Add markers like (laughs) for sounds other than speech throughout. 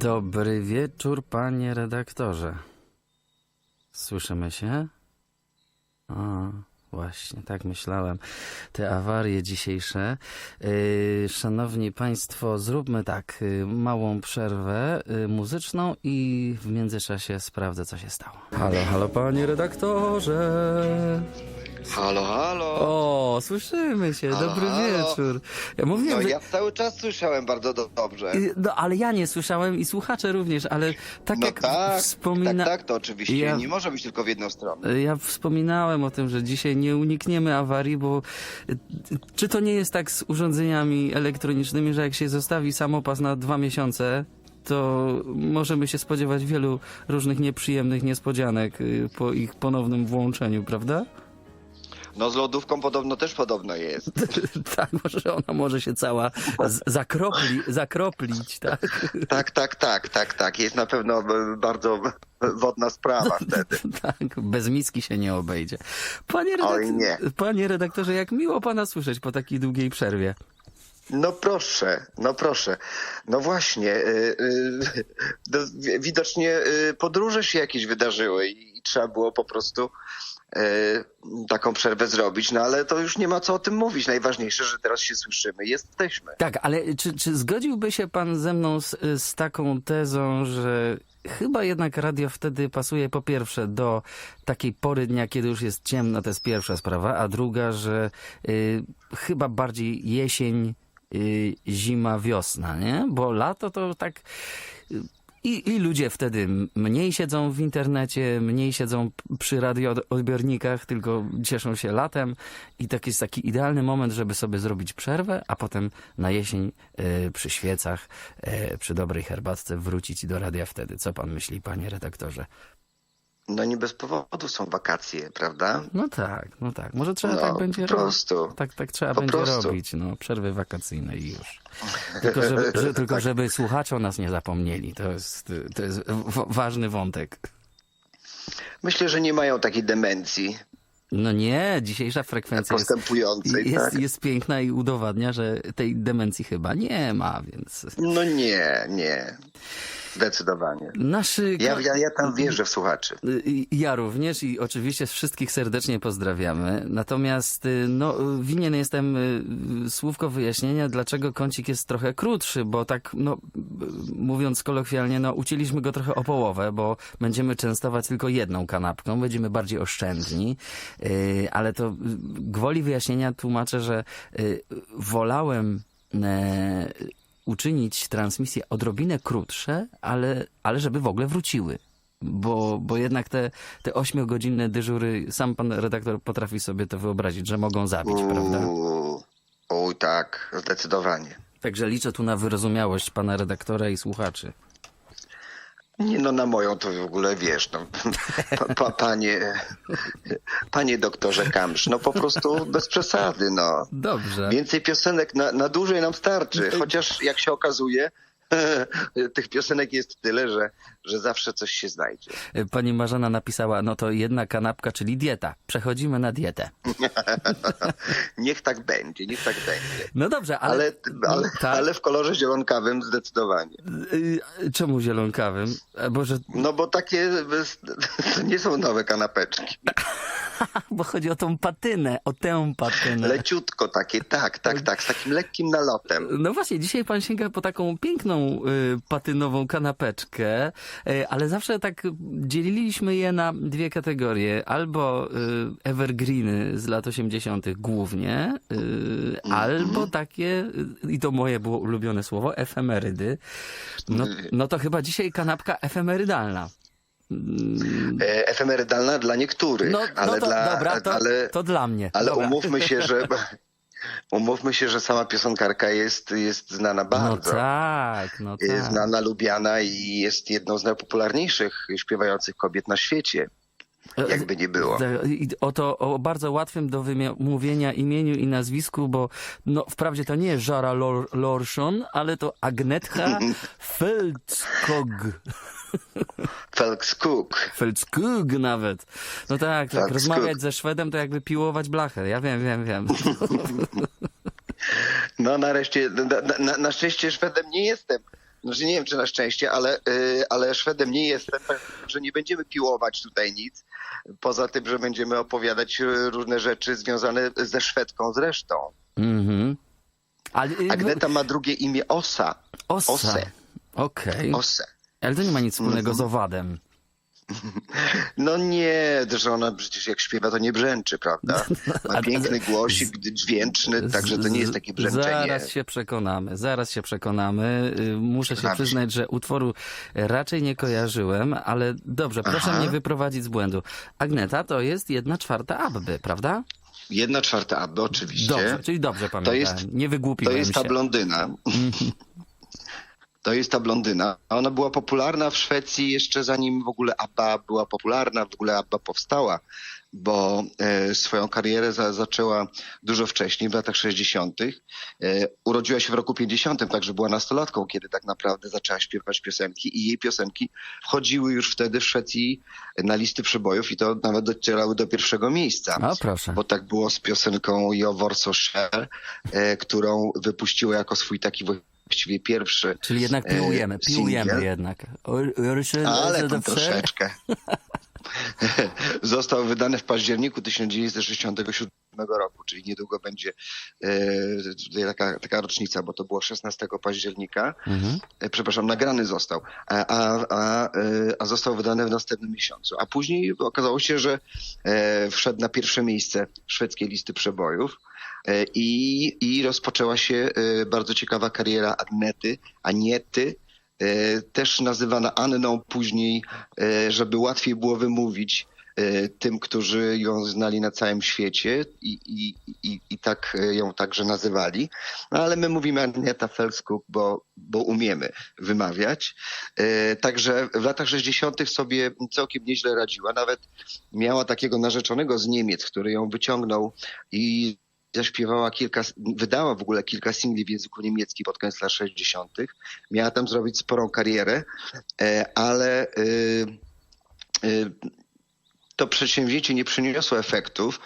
Dobry wieczór, panie redaktorze. Słyszymy się? O, właśnie, tak myślałem. Te awarie dzisiejsze. Yy, szanowni państwo, zróbmy tak, yy, małą przerwę yy, muzyczną i w międzyczasie sprawdzę, co się stało. Halo, halo, panie redaktorze. Halo, halo. O, słyszymy się, Halo, dobry halo. wieczór. Ja mówiłem, No że... ja cały czas słyszałem bardzo do, dobrze. Y, No, ale ja nie słyszałem i słuchacze również, ale tak No jak tak, wspomina... tak, tak, to oczywiście Ja- nie może być tylko w jedną stronę. Ja wspominałem o tym, że dzisiaj nie unikniemy awarii, bo y, y, czy to nie jest tak z urządzeniami elektronicznymi, że jak się zostawi samopas na dwa miesiące, to możemy się spodziewać wielu różnych nieprzyjemnych niespodzianek y, po ich ponownym włączeniu, prawda? No z lodówką podobno też podobno jest. (laughs) tak, może ona może się cała zakropli, zakroplić, tak? Tak, tak, tak, tak, tak. Jest na pewno bardzo wodna sprawa (laughs) wtedy. Tak, bez miski się nie obejdzie. Panie, Oj, nie. panie redaktorze, jak miło pana słyszeć po takiej długiej przerwie. No proszę, no proszę. No właśnie, y, y, no, wi- widocznie y, podróże się jakieś wydarzyły i, i trzeba było po prostu taką przerwę zrobić, no ale to już nie ma co o tym mówić. Najważniejsze, że teraz się słyszymy, jesteśmy. Tak, ale czy, czy zgodziłby się pan ze mną z, z taką tezą, że chyba jednak radio wtedy pasuje po pierwsze do takiej pory dnia, kiedy już jest ciemno, to jest pierwsza sprawa, a druga, że y, chyba bardziej jesień, y, zima, wiosna, nie? Bo lato to tak... y, I, I ludzie wtedy mniej siedzą w internecie, mniej siedzą przy radioodbiornikach, tylko cieszą się latem. I tak jest taki idealny moment, żeby sobie zrobić przerwę, a potem na jesień e, przy świecach, e, przy dobrej herbatce wrócić do radia wtedy. Co pan myśli, panie redaktorze? No nie bez powodu są wakacje, prawda? No tak, no tak. Może trzeba No, tak będzie po ro- prostu. Tak, tak trzeba Po będzie prostu. robić, no. Przerwy wakacyjne i już. Tylko żeby, (laughs) że, tylko żeby słuchacze o nas nie zapomnieli. To jest, to jest ważny wątek. Myślę, że nie mają takiej demencji No nie, dzisiejsza frekwencja jest, jest, tak? jest piękna i udowadnia, że tej demencji chyba nie ma, więc No nie, nie. Zdecydowanie. naszy... Ja, ja, ja tam wierzę w słuchaczy. Y, Ja również i oczywiście wszystkich serdecznie pozdrawiamy. Natomiast y, no, y, winien jestem y, słówko wyjaśnienia, dlaczego kącik jest trochę krótszy, bo tak, no, y, mówiąc kolokwialnie, no, ucięliśmy go trochę o połowę, bo będziemy częstować tylko jedną kanapką, będziemy bardziej oszczędni, y, ale to y, gwoli wyjaśnienia tłumaczę, że y, wolałem uczynić transmisje odrobinę krótsze, ale, ale żeby w ogóle wróciły. Bo, bo jednak te, te ośmiogodzinne dyżury, sam pan redaktor potrafi sobie to wyobrazić, że mogą zabić, prawda? Uuu, Uj, tak, zdecydowanie. Także liczę tu na wyrozumiałość pana redaktora i słuchaczy. Nie no, na moją to w ogóle wiesz, no, pa, pa, panie, panie doktorze Kamsz, no po prostu bez przesady, no. Dobrze. Więcej piosenek na, na dłużej nam starczy, chociaż jak się okazuje, (laughs) tych piosenek jest tyle, że, że zawsze coś się znajdzie. Pani Marzena napisała, no to jedna kanapka, czyli dieta. Przechodzimy na dietę. (laughs) Niech tak będzie, niech tak będzie. No dobrze, ale... Ale, ale, tak. ale w kolorze zielonkawym zdecydowanie. Y, Czemu zielonkawym? No bo takie (laughs) to nie są nowe kanapeczki. (laughs) bo chodzi o tą patynę, o tę patynę. Leciutko takie, tak, tak, tak, z takim lekkim nalotem. No właśnie, dzisiaj pan sięga po taką piękną y, patynową kanapeczkę, y, ale zawsze tak dzieliliśmy je na dwie kategorie. Albo y, evergreeny z lat 80. głównie, y, albo takie, y, i to moje było ulubione słowo, efemerydy. No, no to chyba dzisiaj kanapka efemerydalna. E, efemerydalna dla niektórych, No, ale no to dla, dobra, to, ale, to dla mnie. ale Dobra. umówmy się, że (laughs) umówmy się, że sama piosenkarka jest, jest znana No bardzo. tak, no Jest tak. znana, lubiana i jest jedną z najpopularniejszych śpiewających kobiet na świecie. Jakby nie było. O to o bardzo łatwym do wymówienia imieniu i nazwisku, bo no, wprawdzie to nie jest Żara Lor- Lorszon, ale to Agnetka (laughs) Feldskog. Felkskuk. Feldskog nawet. No tak, tak rozmawiać ze Szwedem to jakby piłować blachę. Ja wiem, wiem, wiem. (laughs) No nareszcie, na, na, na szczęście Szwedem nie jestem. Znaczy nie wiem, czy na szczęście, ale, y, ale Szwedem nie jestem, że nie będziemy piłować tutaj nic. Poza tym, że będziemy opowiadać różne rzeczy związane ze Szwedką zresztą. Mhm. Ale, y, Agneta ma drugie imię Osa. Osa. Ose. Okej. Ose. Ale to nie ma nic wspólnego Mhm. z owadem. (laughs) No nie, że ona przecież jak śpiewa, to nie brzęczy, prawda? Ma (laughs) piękny głosik, dźwięczny, także to nie jest takie brzęczenie. Zaraz się przekonamy, zaraz się przekonamy. Y, Muszę się przyznać, że utworu raczej nie kojarzyłem, ale dobrze, proszę Aha. mnie wyprowadzić z błędu. Agneta to jest jedna czwarta Abby, prawda? Jedna czwarta Abby, oczywiście. Dobrze, czyli dobrze pamiętałem. jest- nie To wygłupiłem jest ta się. blondyna. (laughs) To jest ta blondyna. Ona była popularna w Szwecji jeszcze zanim w ogóle ABBA była popularna, w ogóle ABBA powstała, bo e, swoją karierę za, zaczęła dużo wcześniej, w latach 60. E, urodziła się w roku 50, także była nastolatką, kiedy tak naprawdę zaczęła śpiewać piosenki i jej piosenki wchodziły już wtedy w Szwecji na listy przebojów i to nawet docierały do pierwszego miejsca O, proszę. bo tak było z piosenką Jo Warsaw Share, e, którą wypuściła jako swój taki właściwie pierwszy. Czyli jednak e, piłujemy, piłujemy singiel. jednak. Ryszy- Ale tam troszeczkę. (laughs) Został wydany w październiku 1967 roku, czyli niedługo będzie e, tutaj taka, taka rocznica, bo to było 16 października. Mhm. E, przepraszam, nagrany został, a, a, a, e, a został wydany w następnym miesiącu. A później okazało się, że wszedł na pierwsze miejsce szwedzkiej listy przebojów. I, I rozpoczęła się bardzo ciekawa kariera Agnety, Aniety, też nazywana Anną później, e, żeby łatwiej było wymówić e, tym, którzy ją znali na całym świecie i, i, i, i tak e, ją także nazywali. No, ale my mówimy Agnieta Felskuk, bo, bo umiemy wymawiać. E, Także w latach 60. sobie całkiem nieźle radziła. Nawet miała takiego narzeczonego z Niemiec, który ją wyciągnął i zaśpiewała kilka, wydała w ogóle kilka singli w języku niemieckim pod koniec lat 60. Miała tam zrobić sporą karierę, e, ale y, y, to przedsięwzięcie nie przyniosło efektów,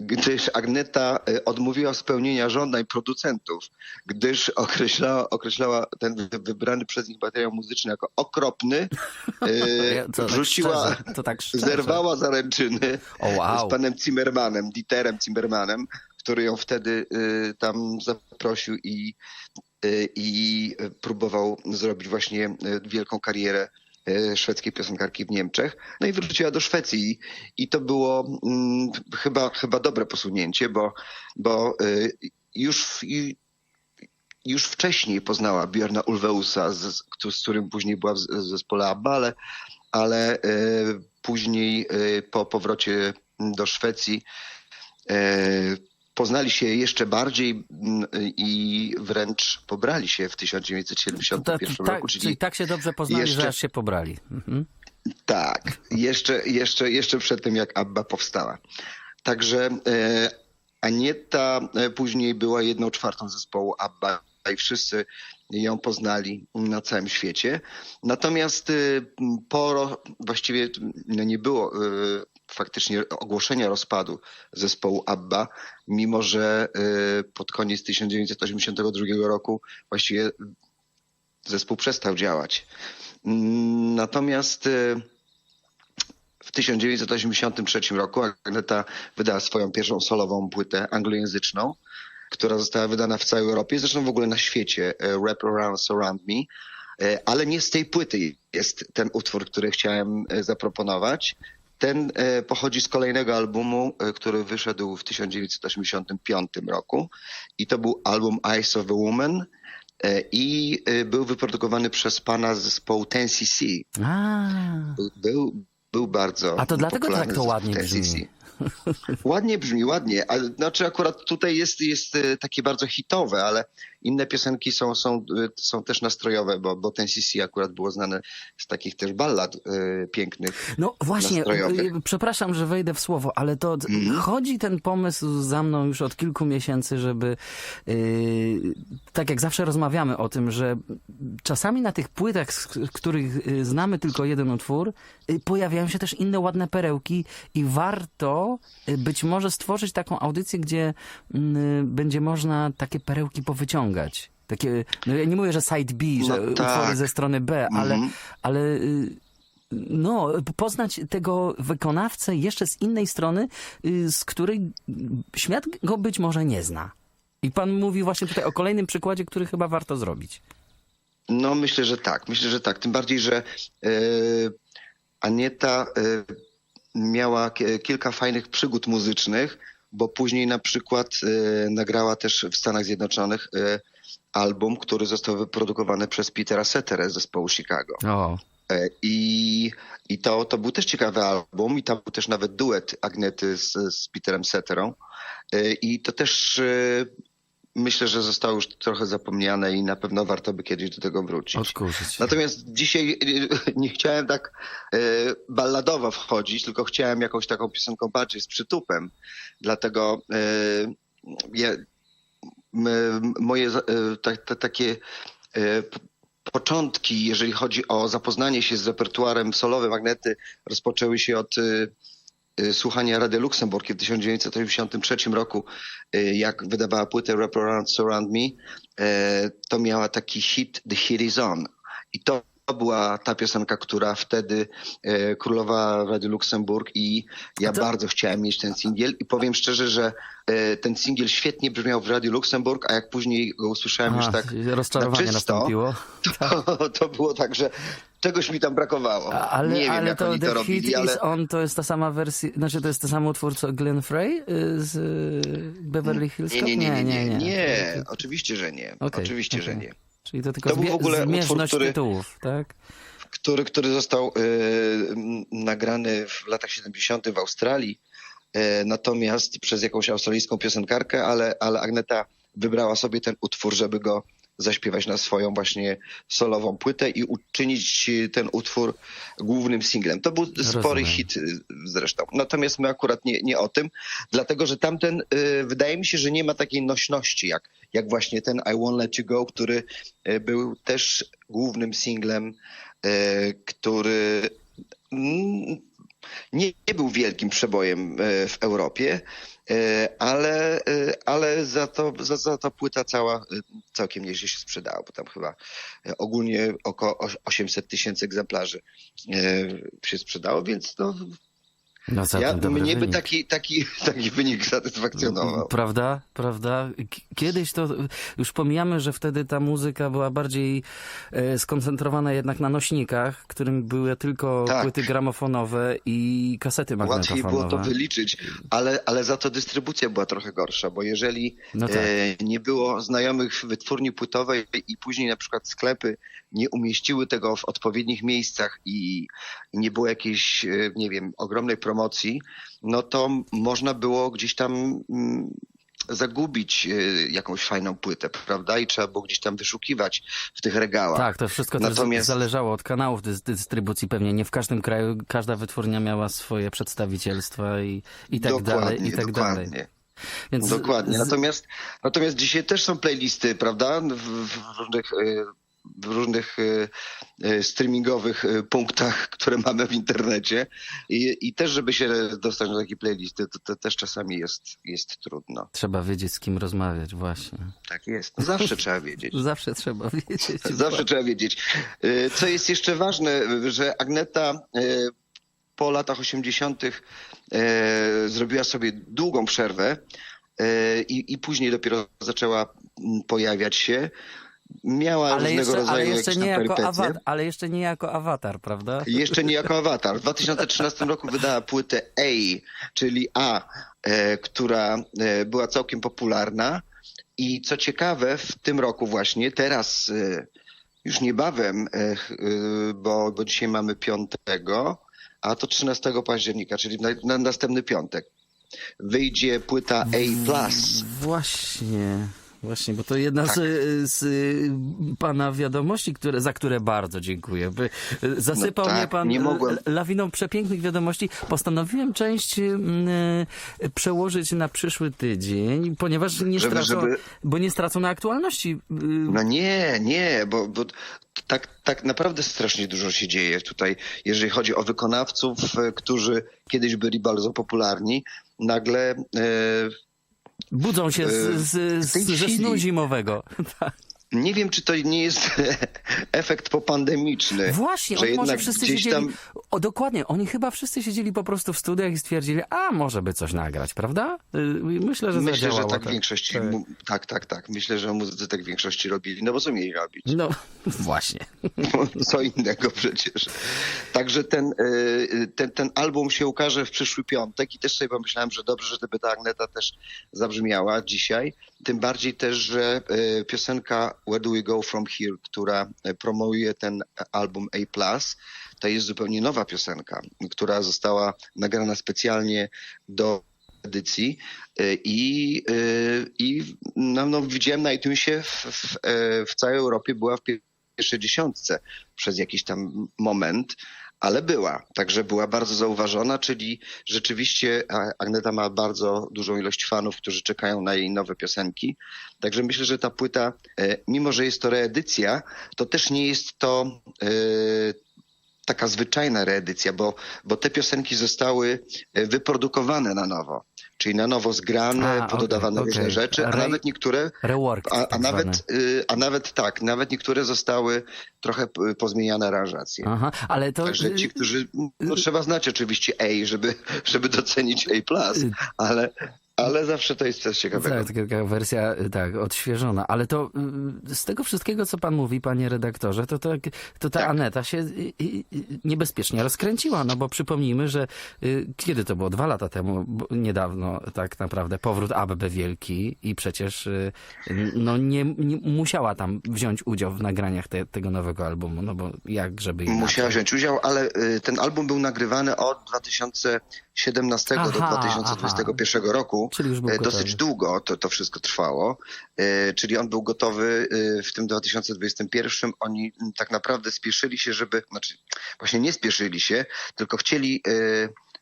gdyż Agneta y, odmówiła spełnienia żądań producentów, gdyż określała, określała ten wy- wybrany przez nich materiał muzyczny jako okropny, (laughs) Ja- to tak wrzuciła, szczerze, to tak szczerze. zerwała zaręczyny O, wow. z panem Zimmermanem, Dieterem Zimmermanem, który ją wtedy y, tam zaprosił i, y, i próbował zrobić właśnie y, wielką karierę szwedzkiej piosenkarki w Niemczech. No i wróciła do Szwecji i, to było mm, chyba, chyba dobre posunięcie, bo, bo już, w- już wcześniej poznała Björna Ulveusa, z, z, którym później była w zespole ABBA, ale, ale później po powrocie do Szwecji poznali się jeszcze bardziej mm, i wręcz pobrali się w To, 1971 to, tak, roku, czyli czyli tak się dobrze poznali, jeszcze- że aż się pobrali. Mhm. tak, jeszcze, jeszcze, jeszcze przed tym jak ABBA powstała. Także e, Anieta e, później była jedną czwartą zespołu ABBA i wszyscy ją poznali na całym świecie. Natomiast e, po, właściwie no nie było e, faktycznie ogłoszenia rozpadu zespołu ABBA, mimo że e, pod koniec 1982 roku właściwie zespół przestał działać. Mm, Natomiast e, w 1983 roku Agneta wydała swoją pierwszą solową płytę anglojęzyczną, która została wydana w całej Europie, zresztą w ogóle na świecie, e, Wrap Around Surround Me. Ale nie z tej płyty jest ten utwór, który chciałem zaproponować. Ten e, pochodzi z kolejnego albumu, e, który wyszedł w 1985 roku i to był album Eyes of a Woman e, i był wyprodukowany przez pana z zespołu 10cc. A, Był, był, był bardzo. A to dlatego tak to ładnie 10cc. brzmi. Ładnie brzmi, ładnie. Ale znaczy akurat tutaj jest, jest takie bardzo hitowe, ale inne piosenki są, są, e, są też nastrojowe, bo, bo ten CC akurat było znane z takich też ballad e, pięknych. No właśnie, nastrojowych. y, przepraszam, że wejdę w słowo, ale to Mhm. chodzi ten pomysł za mną już od kilku miesięcy, żeby y, tak jak zawsze rozmawiamy o tym, że czasami na tych płytach, z których y, znamy tylko jeden utwór, y, pojawiają się też inne ładne perełki i warto y, być może stworzyć taką audycję, gdzie y, będzie można takie perełki powyciągać. Takie, no ja nie mówię, że side B, że No utwory tak. ze strony B, ale, Mhm. ale y, no, poznać tego wykonawcę jeszcze z innej strony, y, z której świat go być może nie zna. I pan mówi właśnie tutaj o kolejnym przykładzie, który chyba warto zrobić. No myślę, że tak. Myślę, że tak. Tym bardziej, że e, Anieta e, miała ki- kilka fajnych przygód muzycznych, bo później na przykład e, nagrała też w Stanach Zjednoczonych e, album, który został wyprodukowany przez Petera Cetera z zespołu Chicago. O, E, I, i to, to był też ciekawy album i tam był też nawet duet Agnety z, z Peterem Cetterą. E, I to też myślę, że zostało już trochę zapomniane i na pewno warto by kiedyś do tego wrócić. odkurzyć. Natomiast dzisiaj e, nie chciałem tak e, balladowo wchodzić, tylko chciałem jakąś taką piosenką bardziej z przytupem. Dlatego e, ja, moje za- ta, ta, takie początki, jeżeli chodzi o zapoznanie się z repertuarem solowym Magnety, rozpoczęły się od słuchania Rady Luksemburg w 1983 roku, e, jak wydawała płytę Wrap Around Surround Me, e, to miała taki hit The Hit Is On. I to była ta piosenka, która wtedy e, królowała w Radiu Luksemburg i ja to- bardzo chciałem mieć ten singiel i powiem szczerze, że e, ten singiel świetnie brzmiał w Radiu Luksemburg, a jak później go usłyszałem już A, tak rozczarowanie na czysto, nastąpiło. to, to było tak, że czegoś mi tam brakowało. Ale, nie wiem, ale jak to oni The to Hit robili, ale... Is On to jest ta sama wersja, znaczy to jest ten sam utwór co Glenn Frey y, z y, Beverly Hills Nie, Cop? nie, nie, nie, nie, oczywiście, że nie. Oczywiście, że nie. Czyli to tylko To był w ogóle utwór, który- tytułów, tak? który, który został m, nagrany w latach 70. w Australii, natomiast przez jakąś australijską piosenkarkę, ale, ale Agneta wybrała sobie ten utwór, żeby go zaśpiewać na swoją właśnie solową płytę i uczynić ten utwór głównym singlem. To był spory Rozumiem. hit y, zresztą. Natomiast my akurat nie, nie o tym, dlatego że tamten, y, wydaje mi się, że nie ma takiej nośności jak, jak właśnie ten I Won't Let You Go, który był też głównym singlem, który mm, nie, był wielkim przebojem e, w Europie, e, ale, e, ale za, to, za, za to płyta cała e, całkiem nieźle się sprzedała, bo tam chyba e, ogólnie około oś- 800 tysięcy egzemplarzy e, się sprzedało, więc no, No ja, mnie by wynik. taki, taki, (laughs) taki wynik satysfakcjonował. Prawda, prawda. Kiedyś to już pomijamy, że wtedy ta muzyka była bardziej e, skoncentrowana jednak na nośnikach, którym były tylko Tak. płyty gramofonowe i kasety Łatwiej magnetofonowe. było to wyliczyć, ale, ale za to dystrybucja była trochę gorsza, bo jeżeli No tak. e, nie było znajomych w wytwórni płytowej i później na przykład sklepy nie umieściły tego w odpowiednich miejscach i, i nie było jakiejś, e, nie wiem, ogromnej promocji, no to można było gdzieś tam mm, zagubić e, jakąś fajną płytę, prawda? I trzeba było gdzieś tam wyszukiwać w tych regałach. Tak, to wszystko Natomiast- zależało od kanałów dys- dystrybucji. Pewnie nie w każdym kraju każda wytwórnia miała swoje przedstawicielstwa i, i tak dokładnie, dalej, i tak dokładnie. dalej. Więc Dokładnie. Natomiast, natomiast dzisiaj też są playlisty, prawda? W, w różnych, e, w różnych e, e, streamingowych e, punktach, które mamy w internecie. I, I też, żeby się dostać do takiej playlisty, to, to też czasami jest, jest trudno. Trzeba wiedzieć, z kim rozmawiać, właśnie. Tak jest. No zawsze trzeba wiedzieć. (laughs) Zawsze trzeba wiedzieć. (laughs) Zawsze trzeba wiedzieć. Co jest jeszcze ważne, że Agneta po latach 80. e, zrobiła sobie długą przerwę i, i później dopiero zaczęła pojawiać się. Miała Ale różnego jeszcze, rodzaju ale, jeszcze nie jako awat, ale jeszcze nie jako awatar, prawda? Jeszcze nie jako awatar. W 2013 roku wydała płytę A, czyli A, e, która e, była całkiem popularna. I co ciekawe, w tym roku właśnie, teraz e, już niebawem, e, e, bo, bo dzisiaj mamy piątego, a to 13 października, czyli na, na następny piątek, wyjdzie płyta A+. Właśnie. Właśnie, bo to jedna Tak. z, z y, pana wiadomości, które, za które bardzo dziękuję. Y, zasypał No tak, mnie pan nie y, mogłem. lawiną przepięknych wiadomości. Postanowiłem część przełożyć na przyszły tydzień, ponieważ nie Żeby- stracą, żeby- bo nie stracą na aktualności. No nie, nie, bo, bo tak, tak naprawdę strasznie dużo się dzieje tutaj, jeżeli chodzi o wykonawców, którzy kiedyś byli bardzo popularni, nagle e, Budzą się z, Y, z, z, ze snu zimowego. (laughs) Nie wiem, czy to nie jest (laughs) efekt popandemiczny. Właśnie, że oni może jednak wszyscy siedzieli... tam O, dokładnie, oni chyba wszyscy siedzieli po prostu w studiach i stwierdzili, a może by coś nagrać, prawda? Y, Myślę, że Myślę, że tak w większości. Tak. Tak, tak, tak. Myślę, że muzycy tak w większości robili. No bo co mieli robić? No, (laughs) właśnie. Co innego przecież. Także ten, y, ten, ten album się ukaże w przyszły piątek i też sobie pomyślałem, że dobrze, żeby ta Agneta też zabrzmiała dzisiaj. Tym bardziej też, że y, piosenka Where Do We Go From Here, która y, promuje ten album A+, to jest zupełnie nowa piosenka, która została nagrana specjalnie do edycji y, i, y, i no, no, widziałem na iTunesie w, w, e, w całej Europie była w pierwszej dziesiątce przez jakiś tam moment, ale była. Także była bardzo zauważona, czyli rzeczywiście A- Agneta ma bardzo dużą ilość fanów, którzy czekają na jej nowe piosenki. Także myślę, że ta płyta, e, mimo że jest to reedycja, to też nie jest to e, taka zwyczajna reedycja, bo, bo te piosenki zostały e, wyprodukowane na nowo. Czyli na nowo zgrane, A, pododawane okej, różne okej. rzeczy, a Re- nawet niektóre a, a, tak nawet, y, a nawet tak, nawet niektóre zostały trochę pozmieniane aranżacje. Aha, ale to... Także ci, którzy, no trzeba znać oczywiście A, żeby, żeby docenić A+, ale, ale zawsze to jest coś ciekawego. Tak, taka wersja y, tak, odświeżona. Ale to y, z tego wszystkiego, co pan mówi, panie redaktorze, to, to, to ta Tak. Aneta się y, niebezpiecznie rozkręciła, no bo przypomnijmy, że kiedy to było? Dwa lata temu, niedawno tak naprawdę, powrót Abby Wielki i przecież no nie, nie musiała tam wziąć udział w nagraniach te, tego nowego albumu, no bo jak żeby inaczej. Musiała wziąć udział, ale ten album był nagrywany od 2017 do Aha, 2021 roku. Czyli już był E, gotowy. Dosyć długo to, to wszystko trwało, E, czyli on był gotowy e, w tym 2021. Oni tak naprawdę spieszyli się, żeby, znaczy właśnie nie spieszyli się, tylko chcieli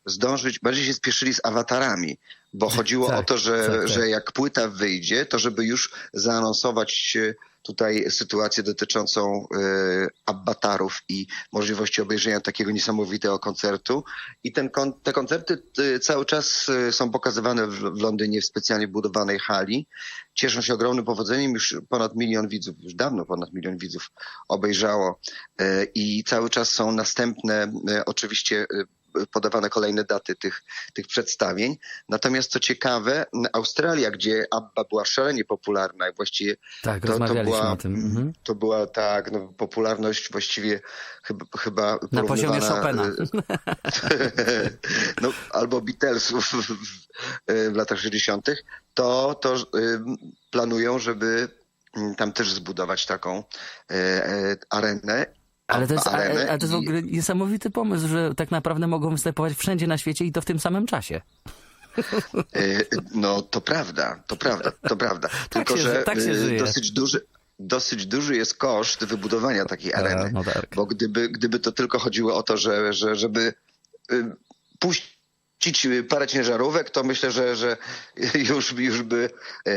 zdążyć, bardziej się spieszyli z awatarami, bo chodziło (laughs) Tak, o to, że, tak, tak. że jak płyta wyjdzie, to żeby już zaanonsować tutaj sytuację dotyczącą e, abatarów i możliwości obejrzenia takiego niesamowitego koncertu. I ten, te koncerty e, cały czas e, są pokazywane w, w Londynie w specjalnie budowanej hali. Cieszą się ogromnym powodzeniem. Już ponad milion widzów, już dawno ponad milion widzów obejrzało i cały czas są następne, oczywiście podawane kolejne daty tych, tych przedstawień. Natomiast co ciekawe, Australia, gdzie ABBA była szalenie popularna i właściwie Tak, to, to, była, o tym. Mhm. to była tak, no, popularność właściwie chyba, chyba Na poziomie Chopina. e, (laughs) no, albo Beatlesów w, w, latach 60., to, to y, planują, żeby mm, tam też zbudować taką e, e, arenę. Ale to, jest, ale, to jest w ogóle niesamowity pomysł, że tak naprawdę mogą występować wszędzie na świecie i to w tym samym czasie. E, No to prawda, to prawda, to prawda. (laughs) Tylko, się- że tak się e, dosyć duży, dosyć duży jest koszt wybudowania takiej areny. no tak. Bo gdyby, gdyby to tylko chodziło o to, że, że żeby y, puścić parę ciężarówek, to myślę, że, że już, już by e,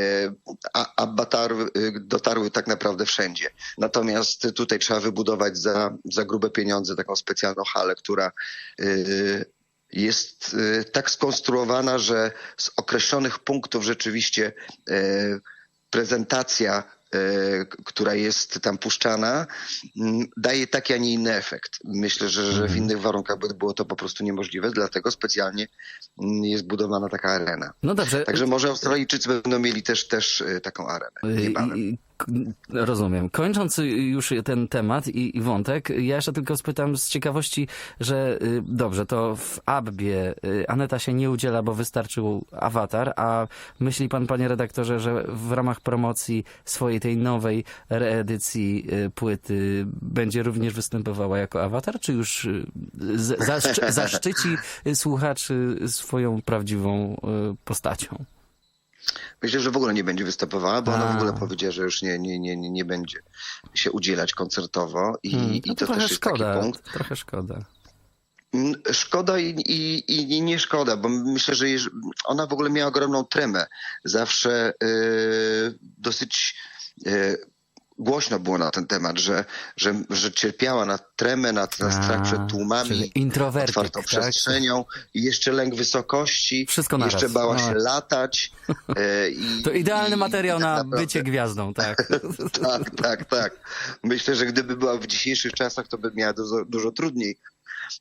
abatar dotarły tak naprawdę wszędzie. Natomiast tutaj trzeba wybudować za, za grube pieniądze taką specjalną halę, która y, jest y, tak skonstruowana, że z określonych punktów rzeczywiście e, prezentacja, e, która jest tam puszczana, m, daje taki, a nie inny efekt. Myślę, że, że w innych warunkach by było to po prostu niemożliwe, dlatego specjalnie m, jest budowana taka arena. No dobrze. Także może Australijczycy będą mieli też, też e, taką arenę niebawem. i- Rozumiem. Kończąc już ten temat i, i wątek, ja jeszcze tylko spytam z ciekawości, że y, dobrze, to w Abbie y, Aneta się nie udziela, bo wystarczył awatar, a myśli pan, panie redaktorze, że w ramach promocji swojej tej nowej reedycji y, płyty będzie również występowała jako awatar, czy już zaszczy, zaszczyci słuchaczy swoją prawdziwą postacią? Myślę, że w ogóle nie będzie występowała, bo ona w ogóle powiedziała, że już nie, nie, nie, nie będzie się udzielać koncertowo i, Hmm, i no to, trochę też jest szkoda, taki punkt. trochę szkoda. Mm, Szkoda i, i, i nie szkoda, bo myślę, że ona w ogóle miała ogromną tremę. Zawsze e, dosyć e, głośno było na ten temat, że, że, że cierpiała na tremę, na, na strach przed tłumami, otwartą tak? przestrzenią i jeszcze lęk wysokości. Wszystko naraz. Jeszcze bała No. się latać. (laughs) e, i, To idealny i- materiał i tak na naprawdę- bycie gwiazdą, tak. (laughs) Tak, tak, tak. Myślę, że gdyby była w dzisiejszych czasach, to by miała dużo, dużo trudniej.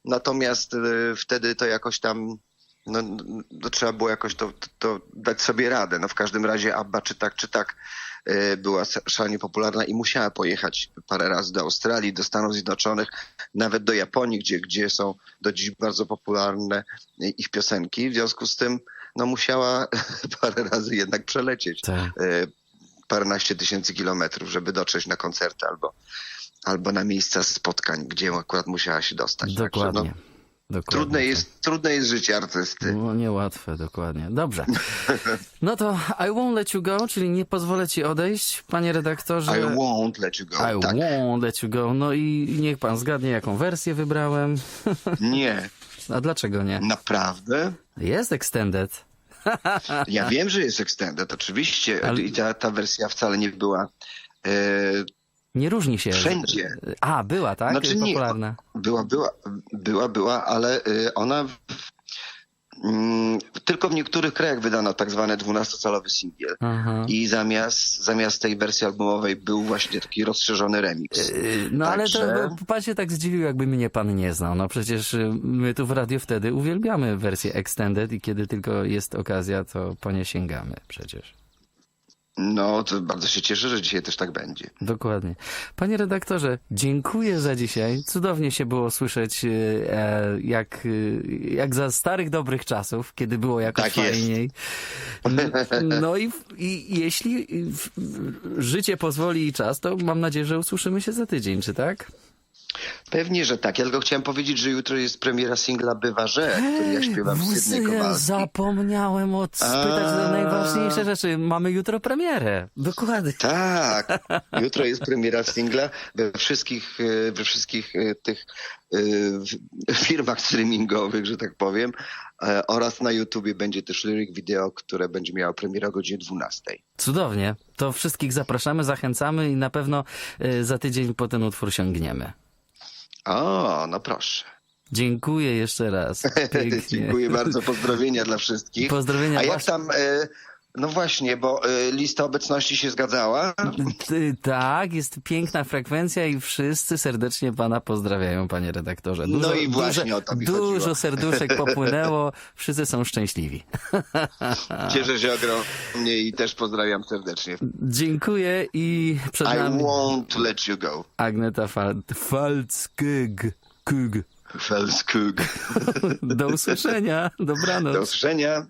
Natomiast e, wtedy to jakoś tam, no, no, trzeba było jakoś to, to dać sobie radę. No w każdym razie Abba czy tak, czy tak e, była szalenie popularna i musiała pojechać parę razy do Australii, do Stanów Zjednoczonych, nawet do Japonii, gdzie, gdzie są do dziś bardzo popularne ich piosenki. W związku z tym no, musiała (laughs) parę razy jednak przelecieć tak. e, paręnaście tysięcy kilometrów, żeby dotrzeć na koncerty albo, albo na miejsca spotkań, gdzie akurat musiała się dostać. Także, Dokładnie. no, Dokładnie. trudne, jest, trudne jest życie artysty. No niełatwe, dokładnie. Dobrze. No to I won't let you go, czyli nie pozwolę ci odejść, panie redaktorze. I won't let you go. I tak. won't let you go. No i niech pan zgadnie, jaką wersję wybrałem. (laughs) Nie, A dlaczego nie? naprawdę? Jest extended. Ja wiem, że jest extended, oczywiście. Ale- I ta, ta wersja wcale nie była. Nie różni się. Wszędzie. A, była, tak? Znaczy nie, Popularna. była, była, była, była, ale e, ona. Mm, tylko w niektórych krajach wydano tak zwany 12-calowy singiel. Aha. I zamiast, zamiast tej wersji albumowej był właśnie taki rozszerzony remix. Yy, No ale Także- to pan się tak zdziwił, jakby mnie pan nie znał. No przecież y, my tu w Radio Wtedy uwielbiamy wersję extended i kiedy tylko jest okazja, to po nie sięgamy przecież. No, to bardzo się cieszę, że dzisiaj też tak będzie. Dokładnie. Panie redaktorze, dziękuję za dzisiaj. Cudownie się było słyszeć, e, jak, y, jak za starych, dobrych czasów, kiedy było jakoś Tak fajniej. N- No i, i jeśli życie pozwoli i czas, to mam nadzieję, że usłyszymy się za tydzień, czy tak? Pewnie, że tak. Ja tylko chciałem powiedzieć, że jutro jest premiera singla Bywa, że, który ja śpiewam w Sydney Kowalski. Zapomniałem od spytać o najważniejsze rzeczy. Mamy jutro premierę. Dokładnie. Tak, (laughs) jutro jest premiera singla we wszystkich, e, we wszystkich e, tych e, (laughs) firmach streamingowych, że tak powiem, oraz na YouTubie będzie też lyric video, które będzie miało premierę o godzinie 12. Cudownie. To wszystkich zapraszamy, zachęcamy i na pewno za tydzień po ten utwór sięgniemy. O, no proszę. Dziękuję jeszcze raz. (laughs) Dziękuję bardzo, pozdrowienia dla wszystkich. Pozdrowienia A jak właśnie- tam, e, no właśnie, bo e, lista obecności się zgadzała? Ty- Tak, jest piękna frekwencja i wszyscy serdecznie pana pozdrawiają, panie redaktorze. No i właśnie o to mi Dużo chodziło. serduszek popłynęło, wszyscy są szczęśliwi. (laughs) Cieszę się ogromnie i też pozdrawiam serdecznie. Dziękuję i przed I nami won't let you go. Agneta Fal- Falckig. Kug. Felskug. (laughs) Do usłyszenia. Dobranoc. Do usłyszenia.